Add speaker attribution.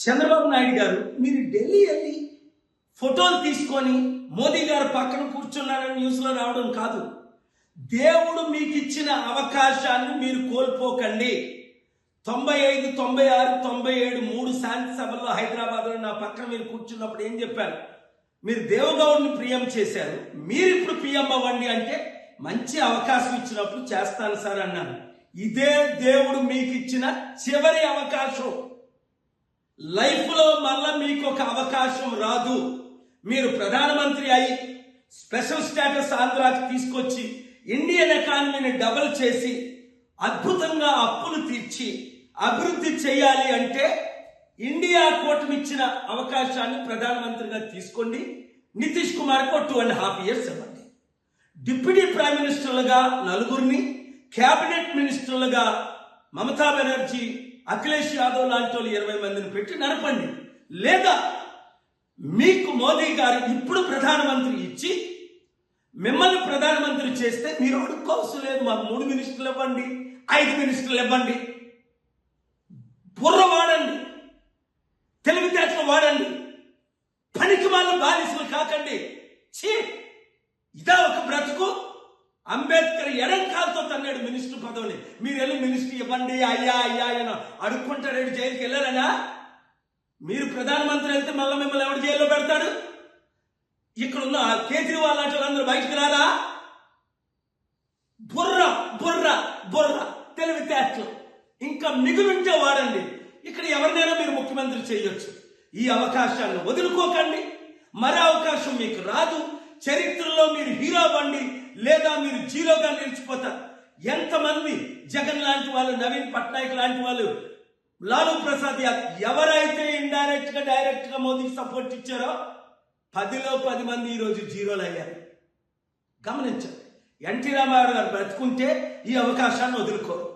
Speaker 1: చంద్రబాబు నాయుడు గారు మీరు ఢిల్లీ వెళ్ళి ఫోటోలు తీసుకొని మోదీ గారు పక్కన కూర్చున్నారని న్యూస్లో రావడం కాదు. దేవుడు మీకు ఇచ్చిన అవకాశాన్ని మీరు కోల్పోకండి. తొంభై ఐదు తొంభై ఆరు తొంభై ఏడు మూడు శాంతి సభల్లో హైదరాబాద్లో నా పక్కన మీరు కూర్చున్నప్పుడు ఏం చెప్పారు? మీరు దేవగౌడ్ని ప్రియం చేశారు. మీరు ఇప్పుడు పిఎం అవ్వండి అంటే మంచి అవకాశం ఇచ్చినప్పుడు చేస్తాను సార్ అన్నాను. ఇదే దేవుడు మీకు ఇచ్చిన చివరి అవకాశం. లైఫ్లో మళ్ళా మీకు ఒక అవకాశం రాదు. మీరు ప్రధానమంత్రి అయి స్పెషల్ స్టేటస్ ఆంధ్రాకి తీసుకొచ్చి ఇండియన్ ఎకానమీని డబుల్ చేసి అద్భుతంగా అప్పులు తీర్చి అభివృద్ధి చేయాలి అంటే ఇండియా కూటమి ఇచ్చిన అవకాశాన్ని ప్రధానమంత్రిగా తీసుకోండి. నితీష్ కుమార్కు టూ అండ్ హాఫ్ ఇయర్స్ ఇవ్వండి. డిప్యూటీ ప్రైమ్ మినిస్టర్లుగా నలుగురిని కేబినెట్ మినిస్టర్లుగా మమతా బెనర్జీ అఖిలేష్ యాదవ్ లాంటి వాళ్ళు ఇరవై మందిని పెట్టి నడపండి. లేదా మీకు మోదీ గారు ఇప్పుడు ప్రధానమంత్రి ఇచ్చి మిమ్మల్ని ప్రధానమంత్రి చేస్తే మీరు అడుక్కోవలసిన లేదు. మాకు మూడు మినిస్టర్లు ఇవ్వండి ఐదు మినిస్టర్లు ఇవ్వండి. బుర్ర వాడండి. తెలివితేటలు వాడండి. పనికి వాళ్ళ బానిసలు కాకండి. ఛీ! ఇదా ఒక బ్రతుకు. అంబేద్కర్ ఎడ మినిస్టర్ పదవిని. మీరు వెళ్ళి మినిస్టర్ ఇవ్వండి అయ్యా అయ్యా అని అడుక్కుంటాడు జైలుకి వెళ్ళారనా మీరు ప్రధానమంత్రి వెళ్తే మళ్ళీ మిమ్మల్ని ఎవరు జైల్లో పెడతాడు? ఇక్కడ ఉన్న కేజ్రీవాల్ లాంటి వాళ్ళందరూ బయటకు రారా? బుర్ర బుర్ర బుర్ర. తెలివితేటలు ఇంకా మిగులుంటే వాడండి. ఇక్కడ ఎవరినైనా మీరు ముఖ్యమంత్రి చేయొచ్చు. ఈ అవకాశాన్ని వదులుకోకండి. మరో అవకాశం మీకు రాదు. చరిత్రలో మీరు హీరో బండి లేదా మీరు జీరోగా నిలిచిపోతారు. ఎంతమంది జగన్ లాంటి వాళ్ళు నవీన్ పట్నాయక్ లాంటి వాళ్ళు లాలూ ప్రసాద్ యాదవ్ ఎవరైతే ఇండైరెక్ట్గా డైరెక్ట్గా మోదీకి సపోర్ట్ ఇచ్చారో పదిలో పది మంది ఈరోజు జీరోలు అయ్యారు. గమనించండి. ఎన్టీ రామారావు గారు బ్రతుకుంటే ఈ అవకాశాన్ని వదులుకోరు.